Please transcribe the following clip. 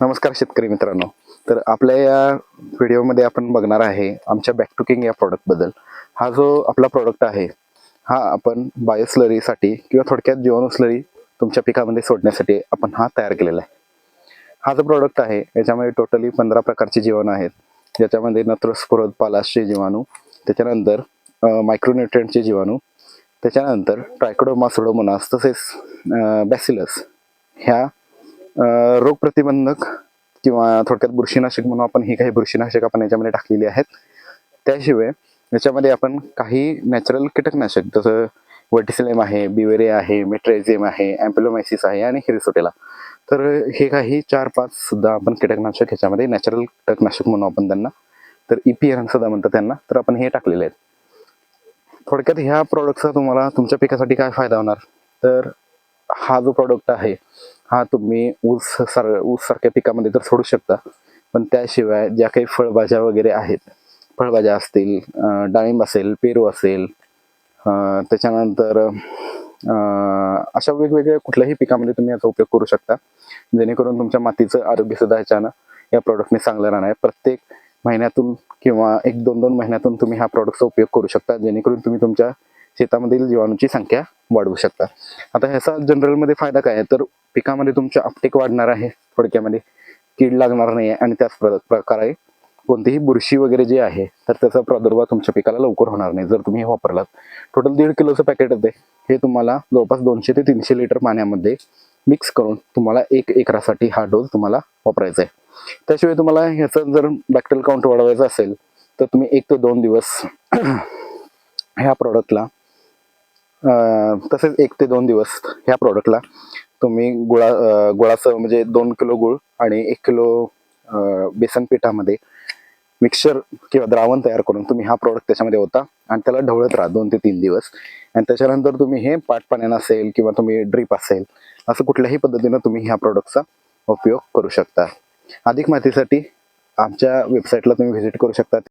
नमस्कार शेतकरी मित्रांनो. तर आपल्या या व्हिडिओमध्ये आपण बघणार आहे आमच्या बॅक टू किंग या प्रॉडक्टबद्दल हा जो आपला प्रॉडक्ट आहे हा आपण बायोस्लरीसाठी किंवा थोडक्यात जीवाणू स्लरी तुमच्या पिकामध्ये सोडण्यासाठी आपण हा तयार केलेला आहे. हा जो प्रॉडक्ट आहे याच्यामध्ये टोटली पंधरा प्रकारचे जीवाणू आहेत. ज्याच्यामध्ये नत्रस्फुरद पालाशचे जीवाणू त्याच्यानंतर मायक्रोन्युट्रियंटचे जीवाणू त्याच्यानंतर ट्रायकडोमासुडोमोनास तसेच बॅसिलस ह्या रोगप्रतिबंधक किंवा थोडक्यात बुरशीनाशक म्हणून आपण ही काही बुरशीनाशक आपण याच्यामध्ये टाकलेली आहेत. त्याशिवाय याच्यामध्ये आपण काही नॅचरल कीटकनाशक जसं वर्टिसिलेम आहे बिवेरे आहे मेट्रायझियम आहे अँपेलोमायसिस आहे आणि हिरिसोटेला तर हे काही चार पाच सुद्धा आपण कीटकनाशक ह्याच्यामध्ये नॅचरल कीटकनाशक म्हणून आपण त्यांना. तर ई पी एन सुद्धा म्हणतात त्यांना. तर आपण हे टाकलेले आहेत. थोडक्यात ह्या प्रॉडक्टचा तुम्हाला तुमच्या पिकासाठी काय फायदा होणार? तर हा जो प्रॉडक्ट आहे हा तुम्ही ऊस सार ऊस सारख्या पिकामध्ये तर सोडू शकता. पण त्याशिवाय ज्या काही फळभाज्या वगैरे आहेत फळभाज्या असतील डाळिंब असेल पेरू असेल त्याच्यानंतर अशा वेगवेगळ्या कुठल्याही पिकामध्ये तुम्ही याचा उपयोग करू शकता. जेणेकरून तुमच्या मातीचं आरोग्य सुद्धा ह्याच्यानं या प्रॉडक्टने चांगलं राहणार. आहे प्रत्येक महिन्यातून किंवा एक दोन दोन महिन्यातून तुम्ही ह्या प्रॉडक्टचा उपयोग करू शकता. जेणेकरून तुम्ही तुमच्या शेतामधील जीवाणूची संख्या वाढवू शकता आता ह्याचा जनरलमध्ये फायदा काय आहे? तर पिकामध्ये तुमच्या अपटेक वाढणार आहे थोडक्यामध्ये. कीड लागणार नाही आहे आणि त्याच प्र प्रकारे कोणतीही बुरशी वगैरे जे आहे तर त्याचा प्रादुर्भाव तुमच्या पिकाला लवकर होणार नाही जर तुम्ही हे वापरलात. टोटल दीड किलोचं पॅकेट येते हे तुम्हाला जवळपास दोनशे ते तीनशे लिटर पाण्यामध्ये मिक्स करून तुम्हाला एक एकरासाठी हा डोस तुम्हाला वापरायचा आहे. त्याशिवाय तुम्हाला ह्याचं जर बॅक्टेरियल काउंट वाढवायचं असेल तर तुम्ही एक ते दोन दिवस ह्या प्रॉडक्टला तसेच एक ते दोन दिवस ह्या प्रॉडक्टला तुम्ही गुळा गुळाचं म्हणजे दोन किलो गुळ आणि एक किलो बेसन पिठामध्ये मिक्सचर किंवा द्रावण तयार करून तुम्ही हा प्रॉडक्ट त्याच्यामध्ये होता आणि त्याला ढवळत राहा दोन ते तीन दिवस. आणि त्याच्यानंतर तुम्ही हे पाट पाण्यानं असेल किंवा तुम्ही ड्रीप असेल असं कुठल्याही पद्धतीनं तुम्ही ह्या प्रॉडक्टचा उपयोग करू शकता. अधिक माहितीसाठी आमच्या वेबसाईटला तुम्ही व्हिजिट करू शकता.